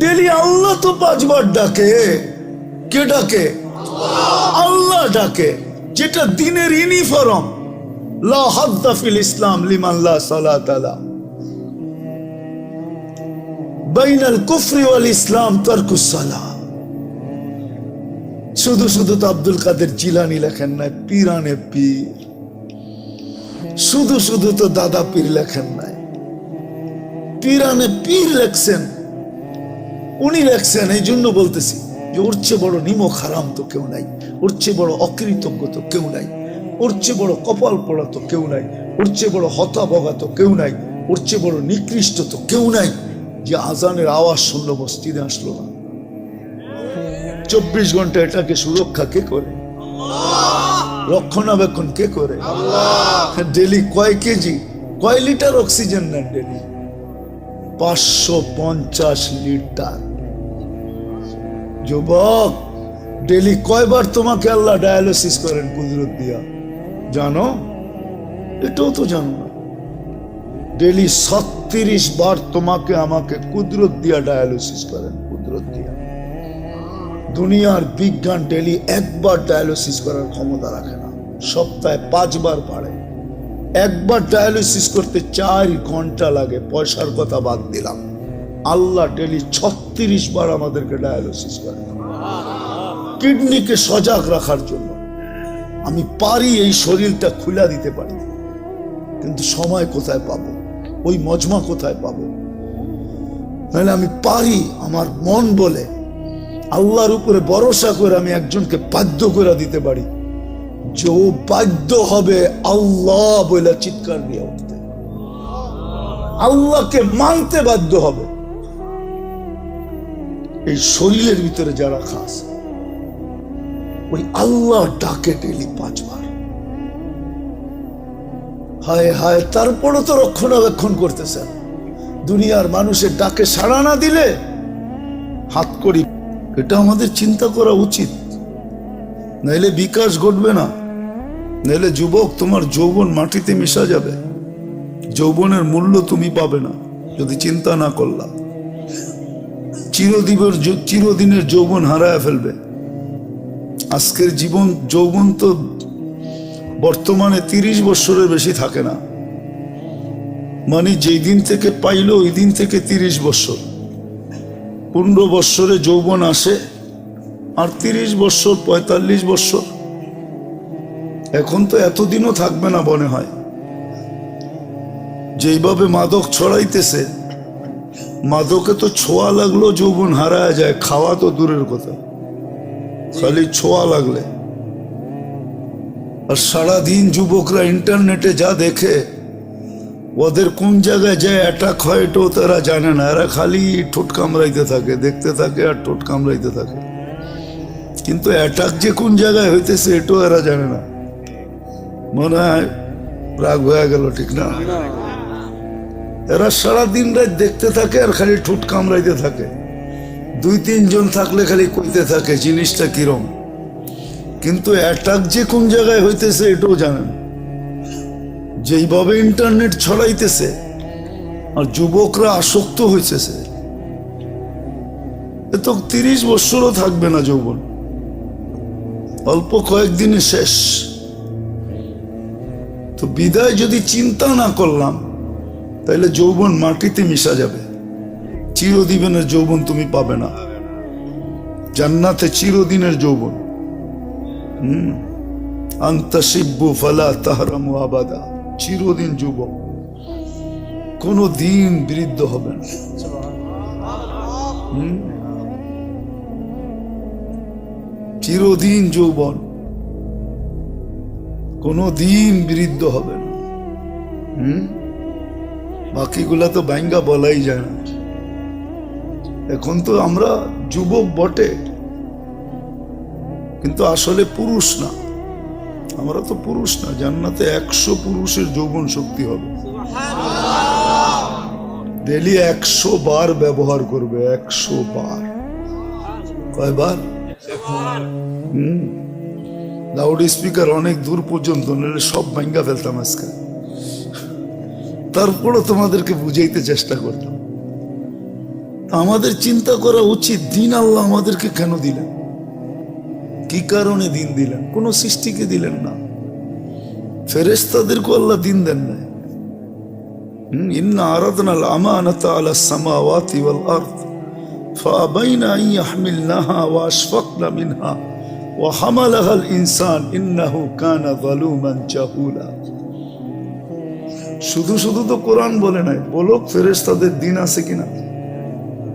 Daily আল্লাহ তো পাঁচবার ডাকে। কে ডাকে? আল্লাহ ডাকে, যেটা দিনের ইউনিফর্ম লা হাদ্দা ফিল ইসলাম লিমান লা বাইনাল ইসলাম তারকুস সালাহ শুধু শুধু তো আব্দুল কাদের জিলানি লেখেন নাই, পীরানে পীর। শুধু শুধু তো দাদা পীর লেখেন নাই। পীরানে পীর লেখছেন। উনি লেখছেন এই জন্য বলতেছি যে ওর চেয়ে বড় নিমক হারাম তো কেউ নাই। ওর চেয়ে বড় অকৃতজ্ঞ তো কেউ নাই। ওর চেয়ে বড় কপাল পড়া তো কেউ নাই। ওর চেয়ে বড় হতাবগা তো কেউ নাই। ওর চেয়ে বড় নিকৃষ্ট তো কেউ নাই। যে আজানের আওয়াজ শুনলো মসজিদে আসলো না। চব্বিশ ঘণ্টা এটাকে সুরক্ষা কে করে? রক্ষণাবেক্ষণ কে করে? ডেলি কয় কেজি? কয় লিটার অক্সিজেন নেন ডেলি? পাঁচশো পঞ্চাশ লিটার। যুবক, ডেলি কয়বার তোমাকে আল্লাহ ডায়ালিসিস করেন কুদরত দিয়া? জানো? এটাও তো জানো না। ডেলি ছত্রিশ বার তোমাকে আমাকে কুদরত দিয়া ডায়ালিসিস করেন, কুদরত দিয়া। দুনিয়ার বিজ্ঞান ডেলি একবার ডায়ালিসিস করার ক্ষমতা রাখে না। সপ্তাহে পাঁচবার পারে একবার ডায়ালিসিস করতে চার ঘণ্টা লাগে, পয়সার কথা বাদ দিলাম। আল্লাহ ডেলি ছত্রিশ বার আমাদেরকে ডায়ালিসিস করে কিডনিকে সজাগ রাখার জন্য। আমি পারি এই শরীরটা খুলা দিতে পারি। কিন্তু সময় কোথায় পাবো? ওই মজমা কোথায় পাবো? নাহলে আমি পারি আমার মন বলে। আল্লাহর উপরে ভরসা করে আমি একজনকে বাধ্য করে দিতে পারি। যে বাধ্য হবে আল্লাহ বলে চিৎকার দিয়ে উঠতে। আল্লাহকে মানতে বাধ্য হবে। এই শরীরের ভিতরে যারা খাস, ওই আল্লাহ ডাকে ডেলি পাঁচবার। হায় হায়, তারপরও তো রক্ষণাবেক্ষণ করতেছেন। দুনিয়ার মানুষের ডাকে সাড়া না দিলে হাত করি। এটা আমাদের চিন্তা করা উচিত। নাইলে বিকাশ ঘটবে না। নাইলে যুবক, তোমার যৌবন মাটিতে মিশা যাবে। যৌবনের মূল্য তুমি পাবে না, যদি চিন্তা না করলা। চিরদিবের চিরদিনের যৌবন হারায় ফেলবে। আজকের জীবন, যৌবন তো বর্তমানে তিরিশ বছরের বেশি থাকে না। মানে যেই দিন থেকে পাইলো, ওই দিন থেকে তিরিশ বছর পনেরো বৎসরে যৌবন আসে আর তিরিশ বৎসর পঁয়তাল্লিশ বৎসর এখন তো এতদিনও থাকবে না মনে হয়। যেইভাবে মাদক ছড়াইতেছে, মাদকে তো ছোঁয়া লাগল যৌবন হারায় যায়, খাওয়া তো দূরের কথা। খালি ছোঁয়া লাগলে। আর সারাদিন যুবকরা ইন্টারনেটে যা দেখে, ওদের কোন জায়গায় যে অ্যাটাক হয় এটাও তারা জানে না। এরা খালি ঠোঁট কামড়াইতে থাকে, দেখতে থাকে আর ঠোঁট কামড়াইতে থাকে। কিন্তু অ্যাটাক যে কোন জায়গায় হইতেছে এটাও এরা জানে না। মনে হয় রাগ হয়ে গেল, ঠিক না? এরা সারা দিন রাত দেখতে থাকে আর খালি ঠোঁট কামড়াইতে থাকে। দুই তিনজন থাকলে খালি কইতে থাকে, জিনিসটা কিরম? কিন্তু অ্যাটাক যে কোন জায়গায় হইতেছে, এটাও জানেন যেইভাবে ইন্টারনেট ছড়াইতেছে, আর যুবকরা আসক্ত হইতেছে, এ তো তিরিশ বছরও থাকবে না যৌবন। অল্প কয়েকদিনে শেষ। তো বিদায় যদি চিন্তা না করলাম তাহলে যৌবন মাটিতে মিশা যাবে। চিরদিনের যৌবন তুমি পাবে না। জান্নাতে চিরদিনের যৌবন। হুম। আন্তাসিব্বু ফালা তাহরামু আবাদা। চিরদিন যুবক। কোনো দিন বৃদ্ধ হবে না। হুম? চিরদিন যৌবন। কোনো দিন বৃদ্ধ হবে না। হুম? বাকিগুলা তো ব্যাঙ্গা বলাই যায় না। এখন তো আমরা যুবক বটে। কিন্তু আসলে পুরুষ না। আমরা তো পুরুষ না, জান্নাতে একশো পুরুষের যৌবন শক্তি হবে। ডেলি একশো বার ব্যবহার করবে, একশো বার। কয়বার? লাউড স্পিকার অনেক দূর পর্যন্ত নাহলে সব ভাঙ্গা ফেলতাম আজকে। তারপরও তোমাদেরকে বুঝাইতে চেষ্টা করতাম আমাদের চিন্তা করা উচিত দিন আল্লাহ আমাদেরকে কেন দিলেন? কি কারণে দিন দিলেন? কোন সৃষ্টিকে দিলেন না। ফেরেস্তাদেরকে আল্লাহ দিন দেন হুম, ইন্না আরাদনা আল আমানাতা আলা সামাওয়াতি ওয়াল আরদ فأبين أن يحملنها وأشفقن منها وحملها الإنسان إنه كان ظلوما جهولا শুধু শুধু তো কোরআন বলে নাই বলো ফেরেশতাদের দিন আছে কিনা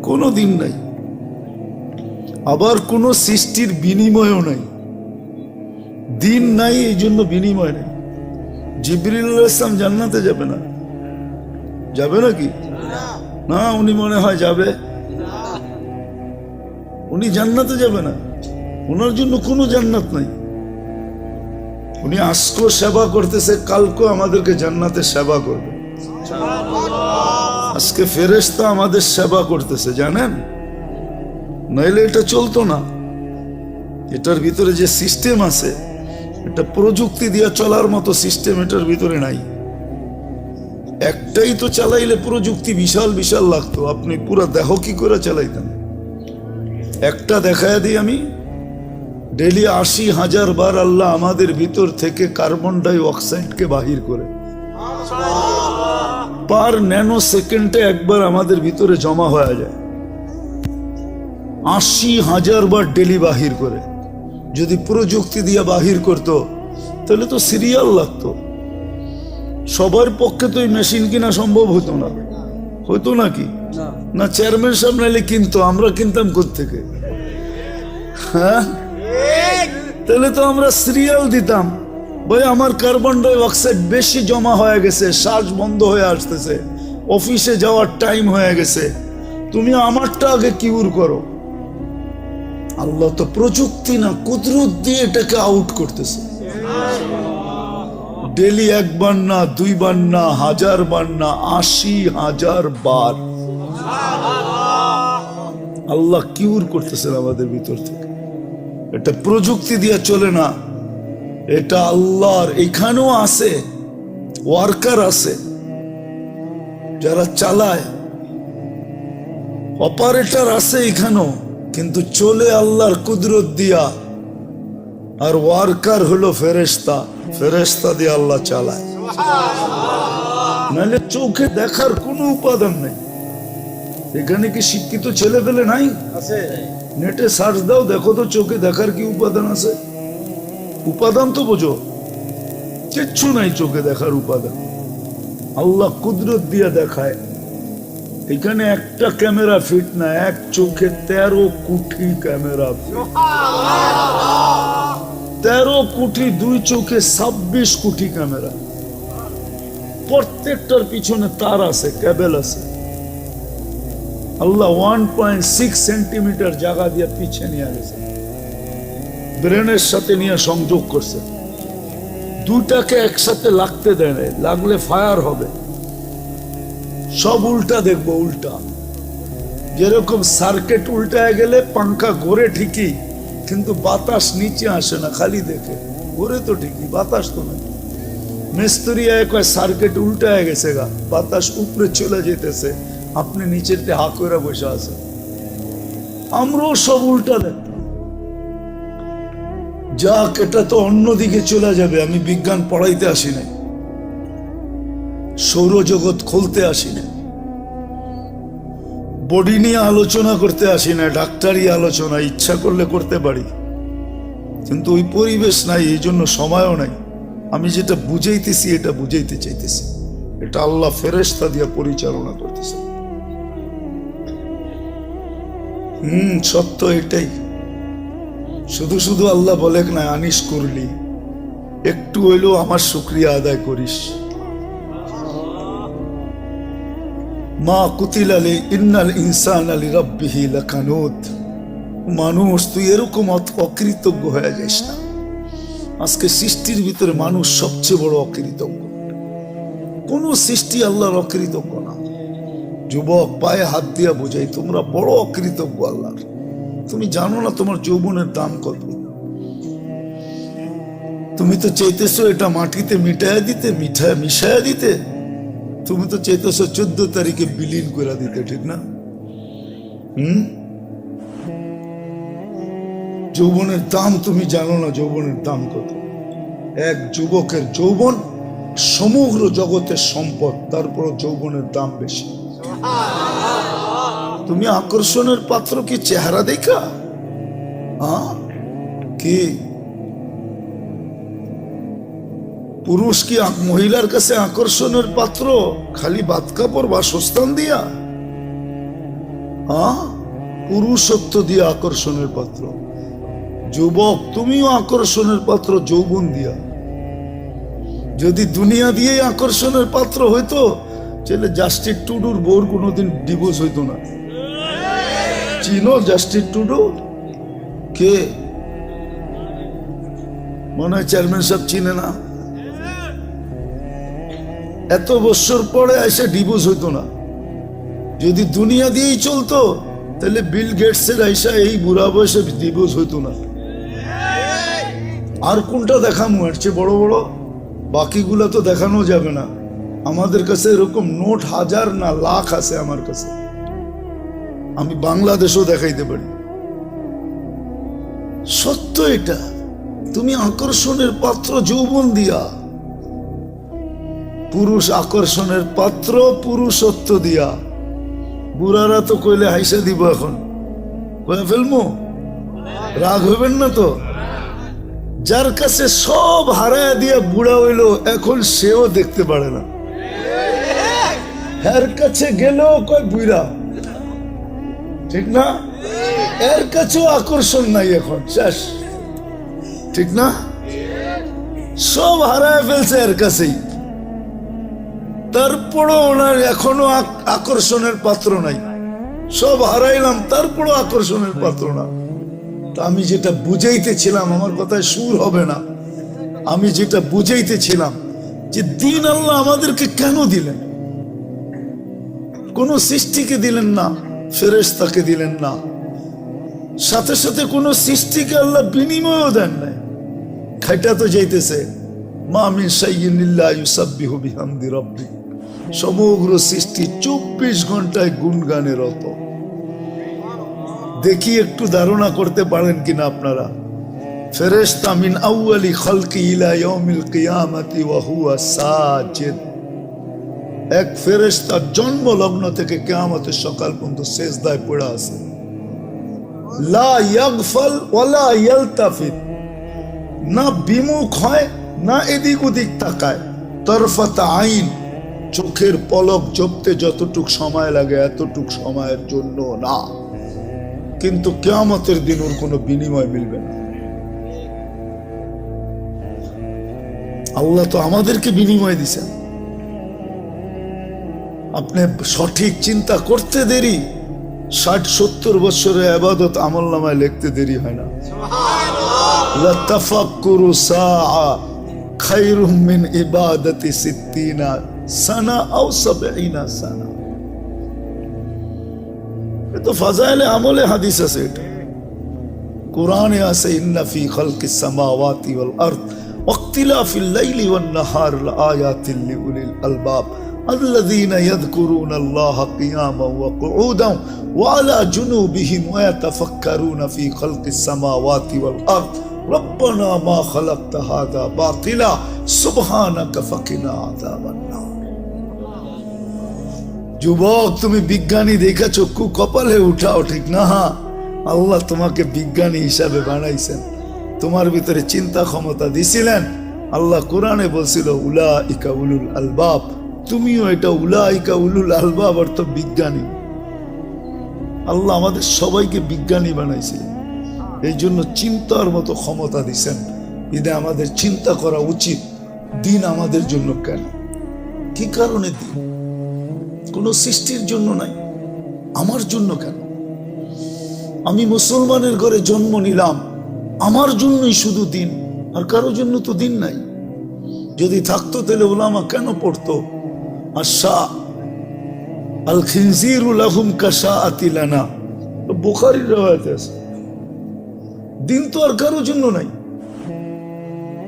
কোনো দিন নাই আবার কোনো সৃষ্টির বিনিময়ও নাই দিন নাই এই জন্য বিনিময় নেই জিবরিল আলাইহিস ইসলাম জান্নাতে যাবে না যাবে নাকি না উনি মনে হয় যাবে উনি জান্নাতে যাবে না। ওনার জন্য কোনো জান্নাত নাই। উনি আজকেও সেবা করতেছে, কালকেও আমাদেরকে জান্নাতে সেবা করবে। আজকে ফেরেশতা আমাদের সেবা করতেছে, জানেন? নইলে এটা চলতো না। এটার ভিতরে যে সিস্টেম আছে, এটা প্রযুক্তি দিয়ে চলার মতো সিস্টেম এটার ভিতরে নাই। একটাই তো চালাইলে প্রযুক্তি বিশাল বিশাল লাগতো। আপনি পুরা দেহ কি করে চালাইতেন? একটা দেখায় দিই আমি। ডেলি আশি হাজার বার আল্লাহ আমাদের ভিতর থেকে কার্বন ডাই অক্সাইডকে বাহির করে। পার ন্যানো সেকেন্ডে একবার আমাদের ভিতরে জমা হয়ে যায়। আশি হাজার বার ডেলি বাহির করে। যদি প্রযুক্তি দিয়ে বাহির করতো, তাহলে তো সিরিয়াল লাগতো। সবার পক্ষে তো এই মেশিন কিনা সম্ভব হতো না। হতো নাকি না। চেয়ারম্যান সাহেব নাইলে কিনতো আমরা কিনতাম থেকে হ্যাঁ? তাহলে তো আমরা সিরিয়াল দিতাম। ভাই, আমার কার্বন ডাই অক্সাইড বেশি জমা হয়ে গেছে, শ্বাস বন্ধ হয়ে আসতেছে। অফিসে যাওয়ার টাইম হয়ে গেছে। তুমি আমারটা আগে কিউর করো। আল্লাহ তো প্রযুক্তি না, কুদরত দিয়ে এটাকে আউট করতেছে। ডেলি একবার না, দুইবার না হাজার বার না, আশি হাজার বার। আল্লাহ কিউর করতেছেন আমাদের ভিতর থেকে। এটা প্রযুক্তি দিয়ে চলে না। এটা আল্লাহর, এখানেও আছে, ওয়ার্কার আছে, যারা চালায়। অপারেটর আছে এখানেও, কিন্তু চলে আল্লাহর কুদরত দিয়া। আর ওয়ার্কার হলো ফেরেস্তা ফেরেস্তা দিয়ে আল্লাহ চালায়। নাহলে চোখে দেখার কোনো উপাদান নেই। এখানে কি শিক্ষিত ছেলে পেলে নাই নেটে সার্চ দাও দেখো তো চোখে দেখার কি উপাদান আছে। উপাদান তো বোঝো। কিচ্ছু নাই চোখে দেখার উপাদান। আল্লাহ কুদরত দিয়ে দেখায়। এখানে একটা ক্যামেরা ফিট না এক চোখে তেরো কোটি ক্যামেরা তেরো কোটি দুই চোখে ছাব্বিশ কোটি ক্যামেরা। প্রত্যেকটার পিছনে তার আছে ক্যাবেল আছে। আল্লাহ ওয়ান পয়েন্ট সিক্স সেন্টিমিটার জায়গা দিয়ে পিছিয়ে নিয়ে গেছে। ব্রেনের সাথে নিয়ে সংযোগ করছে। দুটাকে একসাথে লাগতে দেয় লাগলে ফায়ার হবে। সব উল্টা দেখব, উল্টা। যেরকম সার্কেট উল্টায় গেলে পাঙ্খা ঘোরে ঠিকই, কিন্তু বাতাস নিচে আসে না, খালি দেখে। ঘোরে তো ঠিকই, বাতাস তো নাই। মিস্ত্রি এক সার্কেট উল্টায় গেছে গা, বাতাস উপরে চলে যেতেছে। আপনি নিচেতে হা করে বসে আছেন। আমরাও সব উল্টা দেখতাম যাক, এটা তো অন্যদিকে চলে যাবে, আমি বিজ্ঞান পড়াইতে আসি নাই। সৌরজগৎ খুলতে আসি না বডি নিয়ে আলোচনা করতে আসি না ডাক্তারি আলোচনা, ইচ্ছা করলে করতে পারি। কিন্তু ওই পরিবেশ নাই, এই জন্য সময়ও নাই। আমি যেটা বুঝাইতেছি, এটা বুঝাইতে চাইতেছি। এটা আল্লাহ ফেরেস্তা দিয়ে পরিচালনা করতেছে। হুম, সত্য এটাই। শুধু শুধু আল্লাহ বলে না, আনিস করলি। একটু হইলেও আমার শুক্রিয়া আদায় করিস। মা কুতিল আলী, ইন্নাল ইনসান আলী রব্বিহি লাকানুত। মানুষ, তুই এরকম অকৃতজ্ঞ হয়ে যাইস না। আজকে সৃষ্টির ভিতরে মানুষ সবচেয়ে বড় অকৃতজ্ঞ। কোন সৃষ্টি আল্লাহর অকৃতজ্ঞ না। যুবক পায়ে হাত দিয়া বোঝাই, তোমরা বড় অকৃতজ্ঞ আল্লাহর। তুমি জানো না তোমার যৌবনের দাম কত। তুমি তো চাইতেছো এটা মাটিতে মিটায় দিতে, মিঠায় মিশায় দিতে। তুমি তো চাইতেছো চোদ্দ তারিখে বিলীন করে দিতে, ঠিক না? হুম? যৌবনের দাম তুমি জানো না যৌবনের দাম কত। এক যুবকের যৌবন সমগ্র জগতের সম্পদ তারপর যৌবনের দাম বেশি। তুমি আকর্ষণের পাত্র কি চেহারা দেখা? কি? পুরুষ কি মহিলার কাছে আকর্ষণের পাত্র? খালি বাদ কাপড়, বাসস্থান দিয়া? হ্যাঁ পুরুষত্ব দিয়ে আকর্ষণের পাত্র। যুবক, তুমিও আকর্ষণের পাত্র, যৌবন দিয়া। যদি দুনিয়া দিয়ে আকর্ষণের পাত্র হইতো তাহলে জাস্টিস টুডুর বোর কোনোদিন ডিভোর্স হইতো না। চিনো জাস্টিস টুডু কে? মনে হয় চেয়ারম্যান সাহেব চিনে না। এত বছর পরে এসে ডিভোর্স হইতো না। যদি দুনিয়া দিয়েই চলতো, তাহলে বিল গেটসের আইসা এই বুড়া বয়সে ডিভোর্স হইতো না। আর কোনটা দেখামু? এর চেয়ে বড় বড়? বাকিগুলো তো দেখানো যাবে না। আমাদের কাছে এরকম নোট হাজার না লাখ আছে আমার কাছে। আমি বাংলাদেশও দেখাইতে পারি। সত্য এটা। তুমি আকর্ষণের পাত্র যৌবন দিয়া। পুরুষ আকর্ষণের পাত্র, পুরুষত্ব দিয়া। বুড়ারা তো কইলে হাইসা দিব এখন। কয়ে ফেলমু? রাগ হইবেন না তো? যার কাছে সব হারায় দিয়া বুড়া হইল, এখন সেও দেখতে পারে না। এর কাছে গেলেও কয় বুড়া ঠিক না? এর কাছেও আকর্ষণ নাই এখন, শেষ। ঠিক না? সব হারায় ফেলছে এর কাছেই। তারপরও ওনার এখনও আকর্ষণের পাত্র নাই। সব হারাইলাম, তারপরও আকর্ষণের পাত্র না। তা আমি যেটা বুঝাইতেছিলাম, আমার কথায় সুর হবে না। আমি যেটা বুঝাইতেছিলাম, যে দিন আল্লাহ আমাদেরকে কেন দিলেন? কোন সৃষ্টিকে দিলেন না, ফেরেশতাকে দিলেন না। সাথে সাথে কোন সৃষ্টিকে আল্লাহ বিনিময়ও দেন নাই। খাইটা তো যাইতেছে। সমগ্র সৃষ্টি চব্বিশ ঘন্টায় গুনগানে রত। দেখি একটু ধারণা করতে পারেন কিনা আপনারা। ফেরেশতা মিন আউয়ালি খালকি ইলা ইয়াউমিল এক ফেরেশতা জন্ম লগ্ন থেকে কিয়ামতের সকাল পর্যন্ত সেজদায় পড়ে আছে। না বিমুখ হয়, না এদিক ওদিক তাকায়। আইন, চোখের পলক জপতে যতটুক সময় লাগে এতটুক সময়ের জন্য না। কিন্তু কেয়ামতের দিন ওর কোনো বিনিময় মিলবে না। আল্লাহ তো আমাদেরকে বিনিময় দিছেন আপনি সঠিক চিন্তা করতে দেরি। ষাট, সত্তর বছরে আবাদত আমল নামায় লিখতে দেরি হয় না। আমলে হাদিস আছে কোরআনে আয়াতিল আলবাব। الذين يذكرون الله قياما وقعودا وعلى جنوبهم ويتفكرون في خلق السماوات والأرض ربنا ما خلقت هذا باطلا سبحانك فقنا عذاب النار যুবক তুমি বিজ্ঞানী দেখা চক্ষু কপালে উঠাও ঠিক না হ্যাঁ আল্লাহ তোমাকে বিজ্ঞানী হিসাবে বানাইছেন তোমার ভিতরে চিন্তা ক্ষমতা দিছিলেন আল্লাহ কোরআনে বলছিল উলা ইকা উলুল আলবাব তুমিও এটা উলা ইকা উলুল আলবাব অর্থ বিজ্ঞানী। আল্লাহ আমাদের সবাইকে বিজ্ঞানী বানাইছিলেন এই জন্য চিন্তার মতো ক্ষমতা দিছেন। ঈদে আমাদের চিন্তা করা উচিত। দিন আমাদের জন্য কেন? কি কারণে দিন? কোনো সৃষ্টির জন্য নাই। আমার জন্য কেন? আমি মুসলমানের ঘরে জন্ম নিলাম। আমার জন্যই শুধু দিন। আর কারোর জন্য তো দিন নাই। যদি থাকতো তাহলে ওলামা কেন পড়তো? দিন তো আর কারোর জন্য নাই।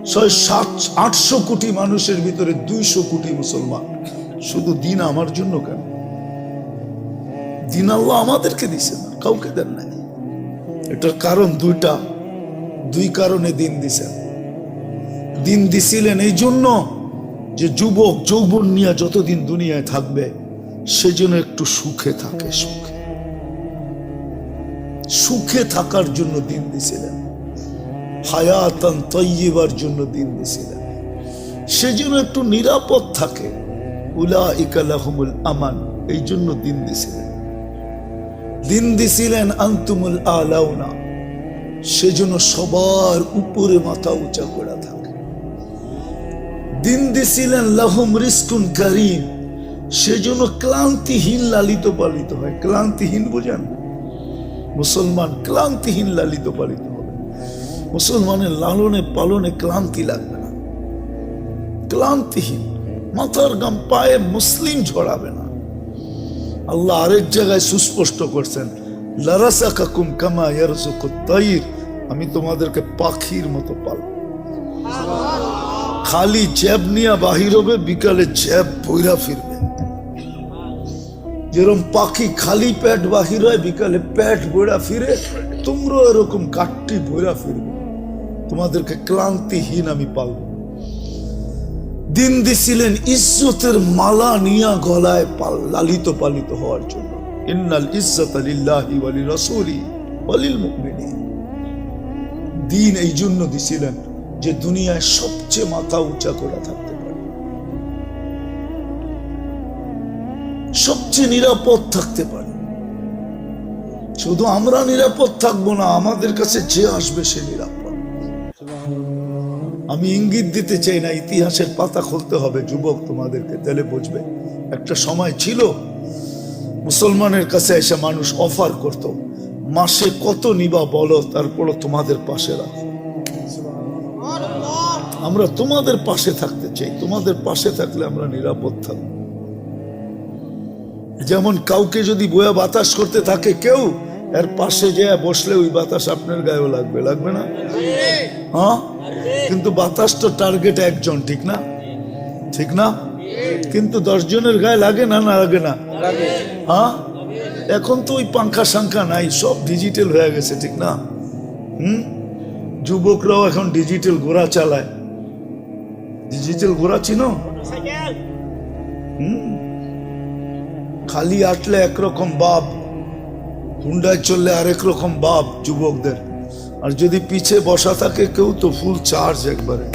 ছয় সাত, আটশো কোটি মানুষের ভিতরে দুইশো কোটি মুসলমান। শুধু দিন আমার জন্য কেন? দিন আল্লাহ আমাদেরকে দিছে না, কাউকে দেন নাই। এটার কারণ দুইটা। দুই কারণে দিন দিছেন। দিন দিছিলেন এই জন্য যে যুবক যৌবন নিয়ে যতদিন দুনিয়ায় থাকবে সেজন্য একটু সুখে থাকে, সুখে। সুখে থাকার জন্য দিন দিছিলেন। হায়াতান তৈবার জন্য দিন দিছিলেন। সেজন্য একটু নিরাপদ থাকে। উলা ইকালাহমুল আমান, এই জন্য দিন দিছিলেন। দিন দিছিলেন আন্তুমুল আলাউনা। সেজন্য সবার উপরে মাথা উঁচা করা থাকে। দিন দিছিলেন লাহুম রিস্কুন করিম সেজন্য ক্লান্তিহীন লালিত পালিত হয়। ক্লান্তিহীন বোঝেন? মুসলমান ক্লান্তিহীন লালিত পালিত হবে। মুসলমানের লালনে পালনে ক্লান্তি লাগবে না। ক্লান্তিহীন। মাথার গাম পায়ে মুসলিম ঝরাবে না। আল্লাহ আরেক জায়গায় সুস্পষ্ট করছেন লারাসা কাকুম কামা ইয়ারজুকু তাইর। আমি তোমাদেরকে পাখির মতো পালব। খালি জ্যাব নিয়ে বাহির হবে, বিকালে জ্যাব বইরা ফিরবে। যেরকম পাখি খালি প্যাট বাহির হয়, বিকালে প্যাট বইরা ফিরে, তোমরাও এরকম কাটটি বইরা ফিরবে। তোমাদেরকে ক্লান্তিহীন আমি পালব। দিন দিছিলেন ইজ্জতের মালা নিয়া গলায় লালিত পালিত হওয়ার জন্য। ইন্নাল ইজ্জত লিল্লাহি ওয়ালি রাসূলি ওয়ালিল মুমিনিন। দিন এই জন্য দিছিলেন যে দুনিয়ায় সবচেয়ে মাথা উঁচা করে থাকতে পারে। সবচেয়ে নিরাপদ থাকতে পারে। শুধু আমরা নিরাপদ থাকব না, আমাদের কাছে যে আসবে সে নিরাপদ। আমি ইঙ্গিত দিতে চাই না, ইতিহাসের পাতা খুলতে হবে, যুবক তোমাদেরকে তাহলে বুঝবে একটা সময় ছিল, মুসলমানের কাছে এসে মানুষ অফার করত, মাসে কত নিবা বলো, তারপরও তোমাদের পাশে রাখো আমরা তোমাদের পাশে থাকতে চাই। তোমাদের পাশে থাকলে আমরা নিরাপদ থাকব। যেমন কাউকে যদি বয়া বাতাস করতে থাকে কেউ, এর পাশে যে বসলে ওই বাতাস আপনার গায়েও লাগবে। লাগবে না? হ্যাঁ? কিন্তু বাতাস তো টার্গেট একজন, ঠিক না? ঠিক না? কিন্তু দশ জনের গায়ে লাগে না না লাগে না? হ্যাঁ? এখন তো ওই পাঙ্খা সাংখা নাই, সব ডিজিটাল হয়ে গেছে, ঠিক না? হুম? যুবকরাও এখন ডিজিটাল ঘোড়া চালায়। ডিজিটাল ঘোড়া চিনো হুম খালি আটলে একরকম বাপ হুন্ডায় চললে আরেক রকম বাপ যুবকদের আর যদি পিছে বসা থাকে কেউ তো ফুল চার্জ একবারে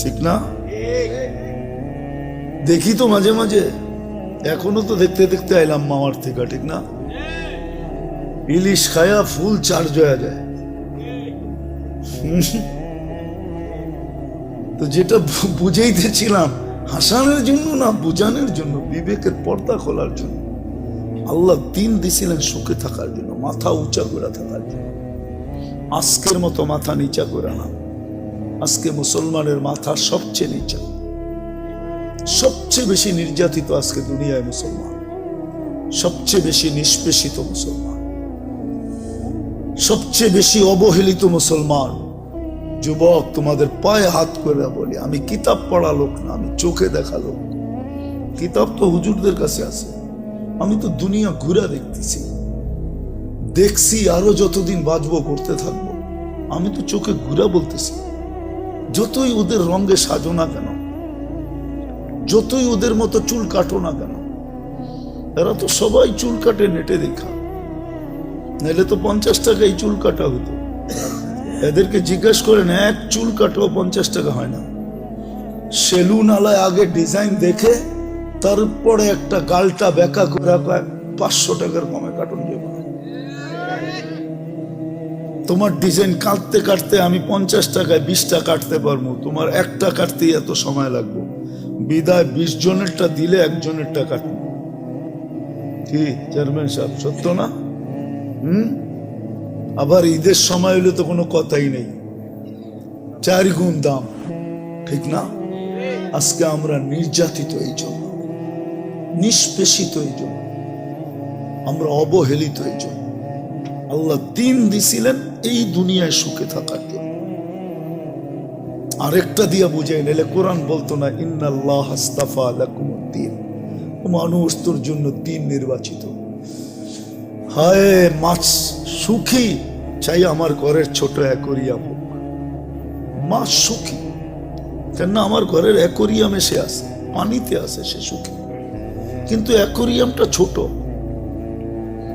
ঠিক না দেখি তো মাঝে মাঝে এখনও তো দেখতে দেখতে আইলাম মামার থেকে ঠিক না ইলিশ খায়া ফুল চার্জ হয়ে যায় হুম। তো যেটা বুঝাইতেছিলাম হাসানের জন্য না বুঝানোর জন্য, বিবেকের পর্দা খোলার জন্য। আল্লাহ দিন দিছিলেন সুখে থাকার জন্য, মাথা উঁচা করে থাকার জন্য। আজকের মতো মাথা নিচা করে না। আজকে মুসলমানের মাথা সবচেয়ে নিচা। সবচেয়ে বেশি নির্যাতিত আজকে দুনিয়ায় মুসলমান। সবচেয়ে বেশি নিষ্পেষিত মুসলমান। সবচেয়ে বেশি অবহেলিত মুসলমান। যুবক, তোমাদের পায়ে হাত করে বলি, আমি কিতাব পড়া লোক না, আমি চোখে দেখা লোক। কিতাব তো হুজুরদের কাছে আছে। আমি তো দুনিয়া ঘুরে দেখতেছি। দেখছি আরও যতদিন বাঁচবো করতে থাকব। আমি তো চোখে ঘুরা বলতেছি। যতই ওদের রঙে সাজো না কেন, যতই ওদের মতো চুল কাটো না কেন, এরা তো সবাই চুল কাটে, নেটে দেখা। নাহলে তো পঞ্চাশ টাকায় চুল কাটা হতো। এদেরকে জিজ্ঞেস করেন, এক চুল কাটো পঞ্চাশ টাকা হয় না। সেলুন আলায় আগে ডিজাইন দেখে, তারপরে একটা গালটা বেকা করে পাঁচশো টাকার কমে কাটুন না। তোমার ডিজাইন কাটতে কাটতে আমি পঞ্চাশ টাকায় বিশটা কাটতে পারব। তোমার একটা কাটতেই এত সময় লাগবে। বিদায় বিশ জনেরটা দিলে একজনেরটা কাটবো। কি, চেয়ারম্যান সাহেব, সত্য না? হুম? আবার ঈদের সময় হলে তো কোনো কথাই নেই। চার গুণ দাম, ঠিক না? আজকে আমরা নির্যাতিত এই জন্য, নিষ্পেষিত এই জন্য, আমরা অবহেলিত এই জন্য। আল্লাহ দিন দিছিলেন এই দুনিয়ায় সুখে থাকার জন্য। আরেকটা দিয়া বুঝাই নিলে কোরআন বলতো না, ইন্নাল্লাহ হাস্তাফা লাকুমুদ্দিন মানুষ তোর জন্য দিন নির্বাচিত। হায় মাছ সুখী? চাই আমার ঘরের ছোট অ্যাকোরিয়াম হোক। মাছ সুখী। কেন আমার ঘরের অ্যাকোরিয়ামে সে আসে পানিতে আসে সে সুখী। কিন্তু অ্যাকোরিয়ামটা ছোট।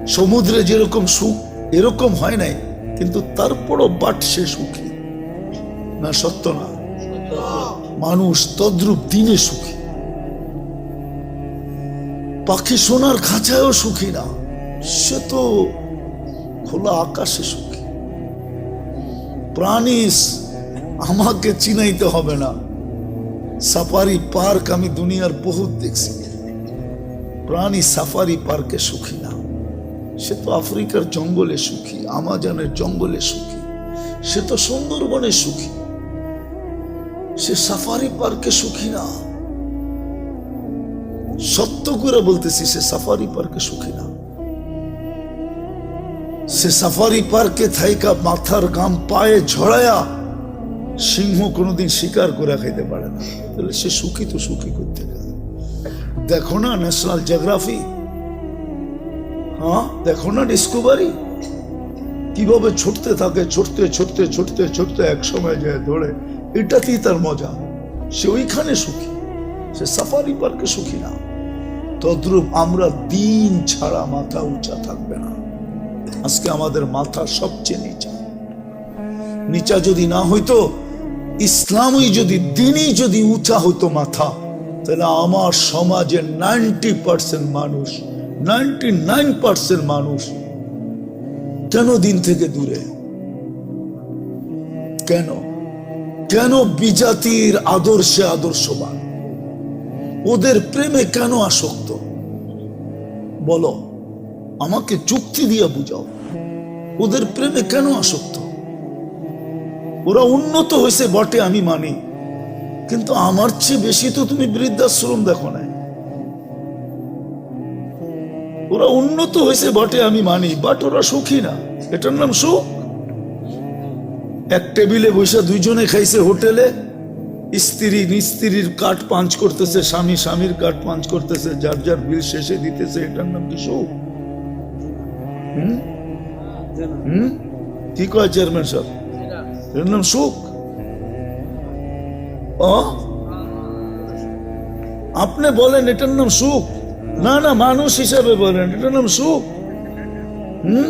সমুদ্রে যেরকম সুখ, এরকম হয় নাই, কিন্তু তারপরও বাট সে সুখী। না, সত্য না? মানুষ তদ্রুপ দিনে সুখী। পাখি সোনার খাঁচায়ও সুখী না। সে তো খোলা আকাশে সুখী। প্রাণীস, আমাকে চিনাইতে হবে না। সাফারি পার্ক আমি দুনিয়ার বহুত দেখছি। প্রাণী সাফারি পার্কে সুখী না। সে তো আফ্রিকার জঙ্গলে সুখী, আমাজনের জঙ্গলে সুখী। সে তো সুন্দরবনে সুখী। সে সাফারি পার্কে সুখী না। সত্য করে বলতেছি, সে সাফারি পার্কে সুখী না। সে সাফারি পার্কে থাইকা মাথার গাম পায়ে ঝড়ায়া সিংহ কোনোদিন শিকার করে খাইতে পারে না। তাহলে সে সুখী তো সুখী করতে গেলে। দেখো না ন্যাশনাল জিওগ্রাফি হ্যাঁ? দেখো না ডিসকভারি কীভাবে ছুটতে থাকে, ছুটতে ছুটতে ছুটতে ছুটতে এক সময় যায় ধরে, এটাতেই তার মজা। সে ওইখানে সুখী। সে সাফারি পার্কে সুখী না। তদ্রূপ আমরা দিন ছাড়া মাথা উঁচা থাকবে না। আজকে আমাদের মাথা সবচেয়ে নিচা। নিচা যদি না হইতো, ইসলামই যদি দিনই যদি উঁচা হতো মাথা, তাহলে আমার সমাজের নাইনটি পার্সেন্ট মানুষ, নাইনটি নাইন পার্সেন্ট মানুষ কেন দিন থেকে দূরে? কেন? কেন বিজাতির আদর্শে আদর্শবান? ওদের প্রেমে কেন আসক্ত? বলো। আমাকে যুক্তি দিয়ে বুঝাও। ওদের প্রেমে কেন আসক্ত? ওরা উন্নত হয়েছে বটে, আমি মানি। কিন্তু আমার চেয়ে বেশি তো তুমি বৃদ্ধাশ্রম দেখো না ওরা উন্নত হয়েছে বটে, আমি মানি বাট ওরা সুখী না। এটার নাম সুখ? এক টেবিলে বসে দুইজনে খাইছে হোটেলে। স্ত্রী স্ত্রীর কাঠ পাঞ্চ করতেছে, স্বামী স্বামীর কাঠ পাঞ্চ করতেছে, যার যার বিল শেষে দিতেছে, এটার নাম কি সুখ? হুম? কি কয় চেয়ারম্যান সাহেব? এর নাম সুখ? আপনি বলেন এটার নাম সুখ? না না, মানুষ হিসাবে বলেন, এটার নাম সুখ? হুম?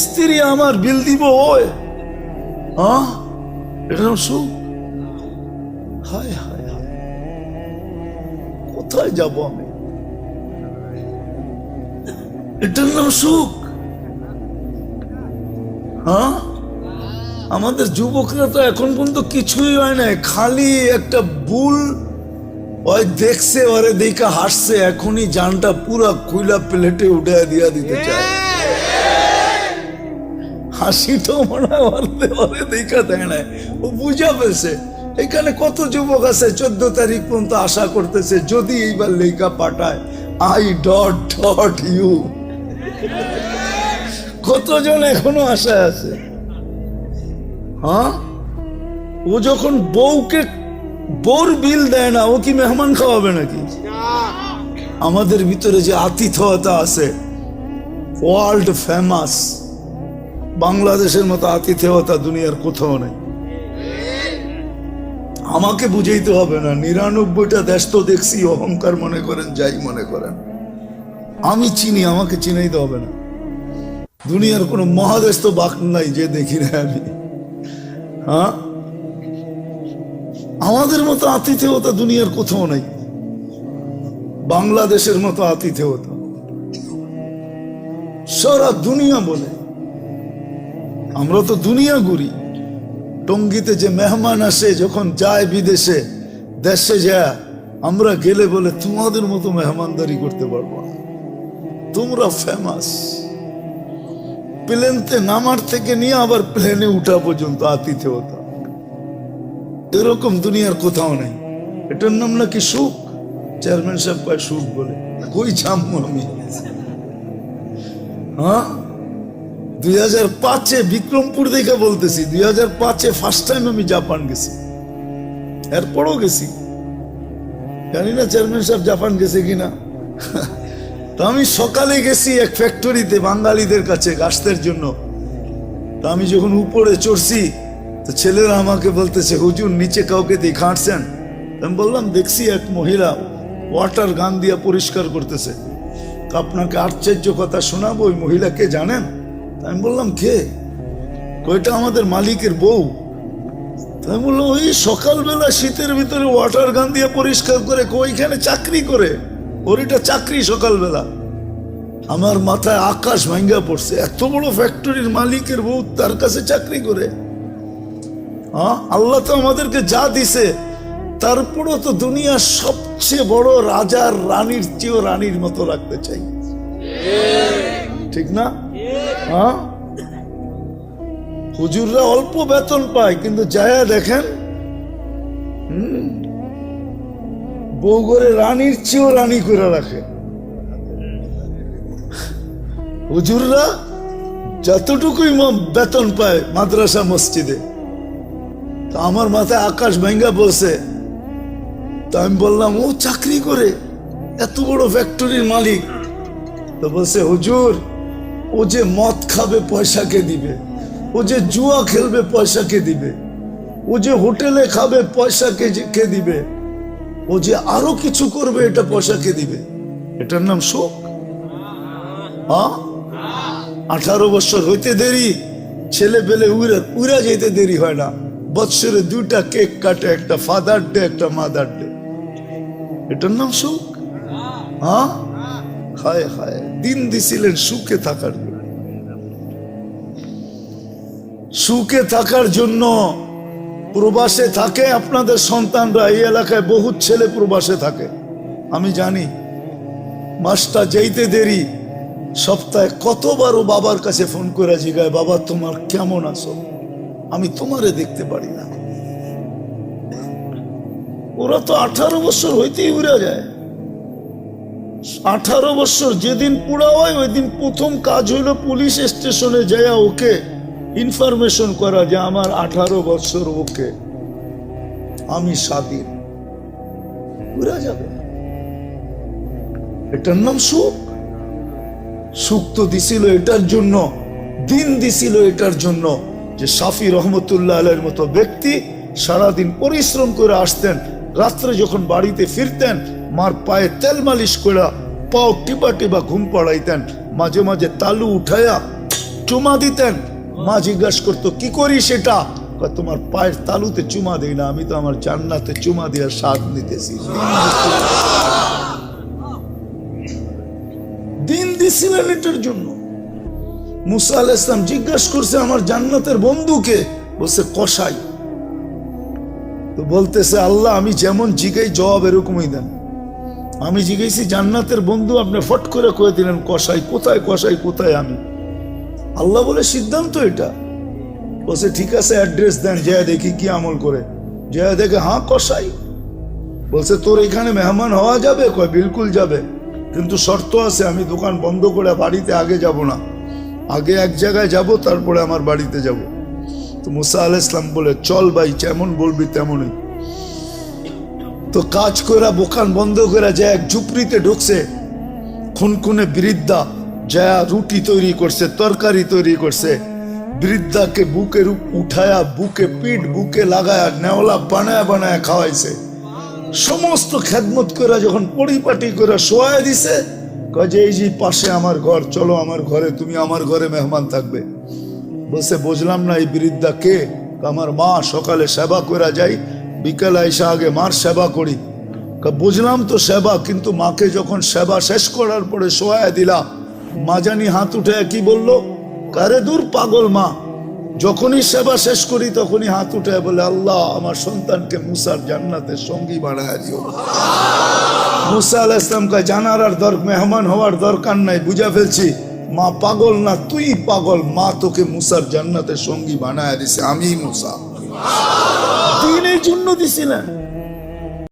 স্ত্রী আমার বিল দিব ওই। কোথায় যাব আমি? এটার নাম সুখ? হ্যাঁ? আমাদের যুবকরা তো এখন পর্যন্ত কিছুই হয় না খালি একটা বুল ওই দেখছে ওরে দেখে হাসছে এখনই জানটা পুরা কুইলা প্লেটে উঠে দিয়া দিতে চায়। হাসিটাও মনে হয় ওরে দেখা দেয় না ও বুঝা পেয়েছে এখানে কত যুবক আছে চোদ্দ তারিখ পর্যন্ত আশা করতেছে যদি এইবার লেখা পাঠায় আই ডট ডট ইউ কতজন এখনও আশায় আছে? হ্যাঁ? ও যখন বউকে বউর বিল দেয় না, ও কি মেহমান খাওয়াবে নাকি? আমাদের ভিতরে যে আতিথ্যতা আছে ওয়ার্ল্ড ফেমাস বাংলাদেশের মতো আতিথেয়তা দুনিয়ার কোথাও নেই। আমাকে বুঝাইতে হবে না, নিরানব্বইটা দেশ তো দেখছি, অহংকার মনে করেন, যাই মনে করেন। আমি চিনি, আমাকে চিনাইতে হবে না। দুনিয়ার কোনো মহাদেশ তো বাক নাই যে দেখি না আমি। হ্যাঁ? আমাদের মতো আতিথেয়তা দুনিয়ার কোথাও নাই। বাংলাদেশের মতো আতিথেয়তা। সারা দুনিয়া বলে। আমরা তো দুনিয়া ঘুরি। টঙ্গিতে যে মেহমান আসে, যখন যায় বিদেশে, দেশে যায়, আমরা গেলে বলে, তোমাদের মতো মেহমানদারি করতে পারব না। তোমরা ফেমাস প্লেনতে নামার থেকে নিয়ে আবার প্লেনে উঠা পর্যন্ত আতিথেয়তা এরকম দুনিয়ার কোথাও নেই। এটার নাম নাকি সুখ? চেয়ারম্যান সাহেব কয়, সুখ বলে। কই জামু আমি হ্যাঁ? দুই হাজার পাঁচে বিক্রমপুর দেখে বলতেছি, দুই হাজার পাঁচে ফার্স্ট টাইম আমি জাপান গেছি। এরপরও গেছি। জানি না চেয়ারম্যান সাহেব জাপান গেছে কিনা। তো আমি সকালে গেছি এক ফ্যাক্টরিতে বাঙালিদের কাছে গাছতের জন্য। তা আমি যখন উপরে চড়ছি, তো ছেলেরা আমাকে বলতেছে, হুজুর, নিচে কাউকে দিয়ে ঘাঁটছেন? আমি বললাম, দেখছি এক মহিলা ওয়াটার গান দিয়ে পরিষ্কার করতেছে। আপনাকে আশ্চর্য কথা শোনাবো, ওই মহিলাকে জানেন? আমি বললাম, কে? ওইটা আমাদের মালিকের বউ। আমি বললাম, ওই সকালবেলা শীতের ভিতরে ওয়াটার গান দিয়ে পরিষ্কার করে ওইখানে চাকরি করে? ওর এটা চাকরি সকালবেলা। আমার মাথায় আকাশ ভাঙ্গা পড়ছে। এত বড় ফ্যাক্টরির মালিকের বউ তার কাছে চাকরি করে। হ্যাঁ আল্লাহ তো আমাদেরকে যা দিছে তারপরও তো দুনিয়ার সবচেয়ে বড় রাজার রানীর চেয়েও রানীর মতো রাখতে চাই। ঠিক না? হ্যাঁ হুজুররা অল্প বেতন পায় কিন্তু যায়া দেখেন হুম, বউ করে রানীর চেয়েও রানী করে রাখে। হুজুররা যতটুকুই বেতন পায় মাদ্রাসা মসজিদে, তো আমার মাথায় আকাশ ভেঙ্গা বলছে। তো আমি বললাম, ও চাকরি করে এত বড় ফ্যাক্টরির মালিক। তো বলছে, হুজুর, ও যে মদ খাবে পয়সা কে দিবে, ও যে জুয়া খেলবে পয়সা কে দিবে, ও যে হোটেলে খাবে পয়সা কে কে দিবে ও যে আরও কিছু করবে, এটা পয়সা কে দিবে। এটার নাম শোক। আঠারো বছর হইতে দেরি, ছেলে পেলে উড়ে উড়া যেতে দেরি হয় না। বৎসরে দুইটা কেক কাটে, একটা ফাদার ডে, একটা মাদার ডে। এটার নাম সুখ হ্যাঁ হায় হায়। দিন দিছিলেন সুখে থাকার জন্য। সুখে থাকার জন্য প্রবাসে থাকে, আপনাদের সন্তানরা এই এলাকায় বহু ছেলে প্রবাসে থাকে। আমি জানি, মাসটা যেইতে দেরি, সপ্তাহে কতবার ও বাবার কাছে ফোন করে জিগায়, বাবা, তোমার কেমন আছো? আমি তোমারে দেখতে পারি না। ওরা তো আঠারো বছর হইতেই উড়ে যায়। আঠারো বছর যেদিন পুরা হয় ওই দিন প্রথম কাজ হইল পুলিশ স্টেশনে যায় ওকে ইনফরমেশন করা যে আমার আঠারো বছর ওকে আমি স্বাধীন। যাবে। এটার নাম সুখ। সুখ তো দিছিল এটার জন্য, দিন দিছিল এটার জন্য যে সাফি রহমতুল্লাহ আলের মতো ব্যক্তি সারাদিন পরিশ্রম করে আসতেন, রাত্রে যখন বাড়িতে ফিরতেন, মার পায়ে তেল মালিশ করে পাও টিপা টিপা ঘুম পাড়াইতেন, মাঝে মাঝে তালু উঠাইয়া চুমা দিতেন মা জিজ্ঞাসা করতো, কি করি সেটা? তোমার পায়ের তালুতে চুমা দিই না, আমি তো আমার জান্নাতে চুমা দিয়ে স্বাদ নিতেছি। দিন দিছিলেন এটার জন্য। মুসা আল ইসলাম জিজ্ঞাসা করছে আমার জান্নাতের বন্ধুকে, বলছে, কসাই? তো বলতেছে, আল্লাহ, আমি যেমন জিগাই, জবাব এরকমই দেন। আমি জিজ্ঞেসি জান্নাতের বন্ধু আপনি ফট করে কয়ে দিলেন, কসাই, কোথায় কসাই, কোথায় আমি? আল্লাহ বলে সিদ্ধান্ত এটা। বলছে, ঠিক আছে অ্যাড্রেস দেন জয়া দেখি কি আমল করে। জয়া দেখে হ্যাঁ কষাই। বলছে, তোর এখানে মেহমান হওয়া যাবে? কয়, বিলকুল যাবে। কিন্তু শর্ত আছে, আমি দোকান বন্ধ করে বাড়িতে আগে যাব না। আগে এক জায়গায় যাব, তারপরে আমার বাড়িতে যাব। তো মুসা আল ইসলাম বলে, চল ভাই, যেমন বলবি তেমনই। তো কাজ করে দোকান বন্ধ করে যায় এক ঝুপড়িতে ঢুকছে, খুনখুনে বৃদ্ধা যা রুটি তৈরি করছে, তরকারি তৈরি করছে, বৃদ্ধাকে বুকের উঠায়া, বুকে পিঠ বুকে লাগায়া, নেওলা বানায় বানায় খাওয়াইছে। সমস্ত খেদমত করে যখন পরিপাটি করে শোয়া দিছে যে, এই যে পাশে আমার ঘর, চলো আমার ঘরে, তুমি আমার ঘরে মেহমান থাকবে। বলছে, বুঝলাম না, এই বৃদ্ধা কে? আমার মা সকালে সেবা করে যাই, বিকেল আইসা আগে মার সেবা করি। বুঝলাম তো সেবা, কিন্তু মাকে যখন সেবা শেষ করার পরে শোয়া দিলা মা জানি হাত উঠে কি বলল? কারে দূর পাগল মা? যখনই সেবা শেষ করি তখনই হাত উঠে বলে, আল্লাহ, আমার সন্তানকে মুসার জান্নাতের সঙ্গী বানায় দিও। মুসা আল ইসলাম কা জানার আর দর, মেহমান হওয়ার দরকার নাই, বুঝা ফেলছি। মা পাগল না, তুই পাগল। মা তোকে মুসার জান্নাতের সঙ্গী বানায় দিছে আমি মুসা। দিনের জন্য দিছিলেন